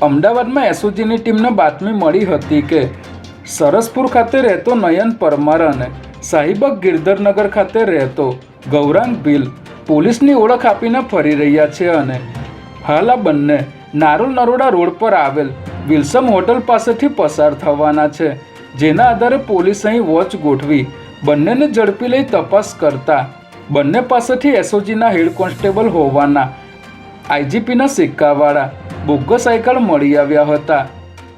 અમદાવાદમાં એસઓજીની ટીમને બાતમી મળી હતી કે સરસપુર ખાતે રહેતો નયન પરમાર અને સાહિબક ગિરધરનગર ખાતે રહેતો ગૌરાંગ ભીલ પોલીસની ઓળખ આપીને ફરી રહ્યા છે અને હાલ આ બંને નારોલ નરોડા રોડ પર આવેલ વિલ્સમ હોટલ પાસેથી પસાર થવાના છે, જેના આધારે પોલીસ અહીં વોચ ગોઠવી બંનેને ઝડપી લઈ તપાસ કરતા બંને પાસેથી એસઓજીના હેડ કોન્સ્ટેબલ હોવાના આઈજીપીના સિક્કાવાળા બોગસ આઈ કાર્ડ મળી આવ્યા હતા.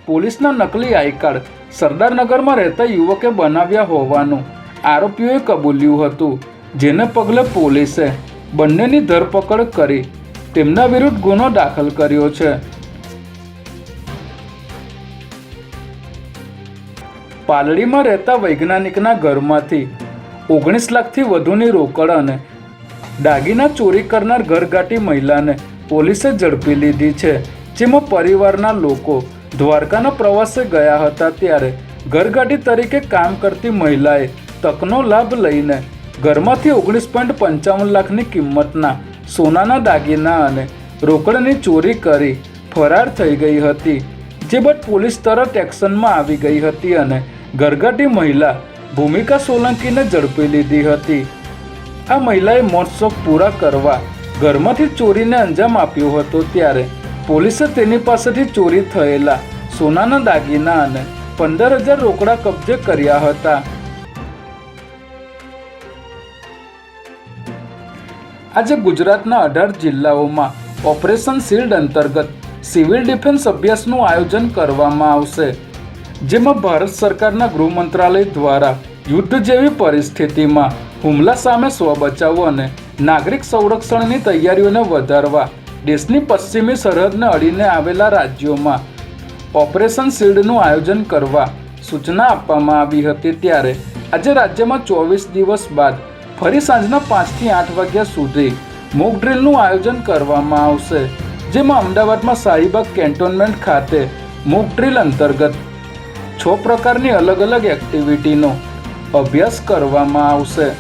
પોલીસના નકલી આઈ કાર્ડ સરદારનગરમાં રહેતા યુવકે બનાવ્યા હોવાનું આરોપીઓએ કબૂલ્યું હતું. જેને પગલે પોલીસે બંનેની ધરપકડ કરી તેમના વિરુદ્ધ ગુનો દાખલ કર્યો છે. પાલડીમાં રહેતા વૈજ્ઞાનિકના ઘરમાંથી ઓગણીસ લાખથી વધુની રોકડ અને દાગીના ચોરી કરનાર ઘરગાટી મહિલાને પોલીસે ઝડપી લીધી છે. જેમાં પરિવારના લોકો દ્વારકાના પ્રવાસે ગયા હતા ત્યારે ઘરગાડી તરીકે કામ કરતી મહિલાએ તકનો લાભ લઈને ઘરમાંથી ઓગણીસ પોઈન્ટ પંચાવન લાખની કિંમતના સોનાના દાગીના અને રોકડની ચોરી કરી ફરાર થઈ ગઈ હતી. જે બાદ પોલીસ તરત એક્શનમાં આવી ગઈ હતી અને ઘરગાડી મહિલા ભૂમિકા સોલંકીને ઝડપી લીધી હતી. આ મહિલાએ મોટશોખ પૂરા કરવા ઘરમાંથી ચોરીને અંજામ આપ્યો હતો ત્યારે પોલીસે તેની પાસેથી ચોરી થયેલા સોનાના દાગીના અને પંદર હજાર રોકડા કબજે કર્યા હતા. આજે ગુજરાતના અઢાર જિલ્લાઓમાં ઓપરેશન શિલ્ડ અંતર્ગત સિવિલ ડિફેન્સ અભ્યાસનું આયોજન કરવામાં આવશે, જેમાં ભારત સરકારના ગૃહ મંત્રાલય દ્વારા યુદ્ધ જેવી પરિસ્થિતિમાં હુમલા સામે સ્વ બચાવ અને નાગરિક સંરક્ષણની તૈયારીઓને વધારવા. દેશની પશ્ચિમી સરહદને અડીને આવેલા રાજ્યોમાં ઓપરેશન શિલ્ડનું આયોજન કરવા સૂચના આપવામાં આવી હતી ત્યારે. આજે રાજ્યમાં ચોવીસ દિવસ બાદ ફરી સાંજના પાંચથી આઠ વાગ્યા સુધી મોક ડ્રીલનું આયોજન કરવામાં આવશે, જેમાં અમદાવાદમાં શાહીબાગ કેન્ટોનમેન્ટ ખાતે મોક ડ્રીલ અંતર્ગત છ પ્રકારની અલગ અલગ એક્ટિવિટીનો અભ્યાસ કરવામાં આવશે.